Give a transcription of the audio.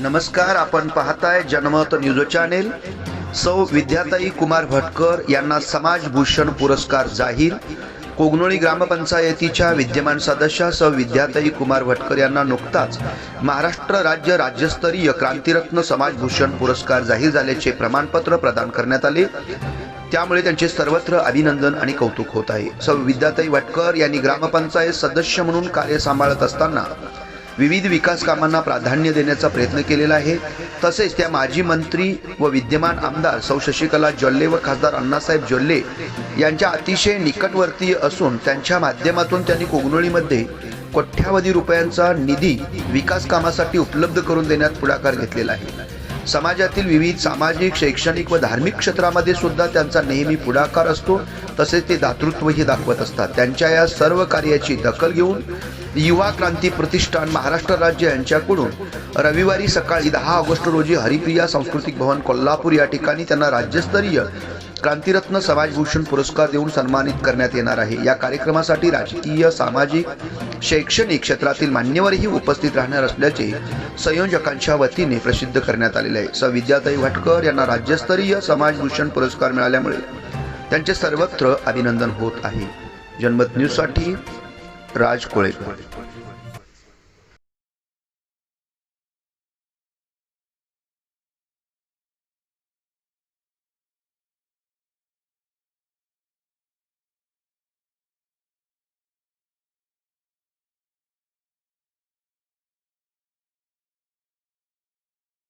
नमस्कार आपण पाहताय जनमत न्यूज चॅनेल. सौ विद्याताई कुमार भटकर यांना समाजभूषण पुरस्कार जाहीर. कोगनोळी ग्रामपंचायतीच्या विद्यमान सदस्या सौ विद्याताई कुमार भटकर यांना नुकताच महाराष्ट्र राज्य राज्यस्तरीय क्रांतिरत्न समाजभूषण पुरस्कार जाहीर झाल्याचे प्रमाणपत्र प्रदान करण्यात आले. त्यामुळे त्यांचे सर्वत्र अभिनंदन आणि कौतुक होत आहे. सौ विद्याताई भटकर यांनी ग्रामपंचायत सदस्य म्हणून कार्य सांभाळत असताना विविध विकास कामांना प्राधान्य देण्याचा प्रयत्न केलेला आहे. तसेच त्या माजी मंत्री व विद्यमान आमदार सौ शशिकला जोल्ले व खासदार अण्णासाहेब जोल्ले यांच्या अतिशय निकटवर्तीय असून त्यांच्या माध्यमातून त्यांनी कोगनोळीमध्ये कोट्यावधी रुपयांचा निधी विकास कामासाठी उपलब्ध करून देण्यात पुढाकार घेतलेला आहे. समाजातील विविध सामाजिक शैक्षणिक व धार्मिक क्षेत्रामध्ये सुद्धा त्यांचा नेहमी पुढाकार असतो. तसेच ते दातृत्वही दाखवत असतात. त्यांच्या या सर्व कार्याची दखल घेऊन युवा क्रांती प्रतिष्ठान महाराष्ट्र राज्य यांच्याकडून रविवारी सकाळी दहा ऑगस्ट रोजी हरिप्रिया सांस्कृतिक भवन कोल्हापूर या ठिकाणी त्यांना राज्यस्तरीय क्रांतिरत्न समाजभूषण पुरस्कार देऊन सन्मानित करण्यात येणार आहे. या कार्यक्रमासाठी राजकीय सामाजिक शैक्षणिक क्षेत्रातील मान्यवरही उपस्थित राहणार असल्याचे संयोजकांच्या वतीने प्रसिद्ध करण्यात आलेले आहे. स. विद्याताई भटकर यांना राज्यस्तरीय समाजभूषण पुरस्कार मिळाल्यामुळे त्यांचे सर्वत्र अभिनंदन होत आहे. जनमत न्यूजसाठी राज कोळेकर.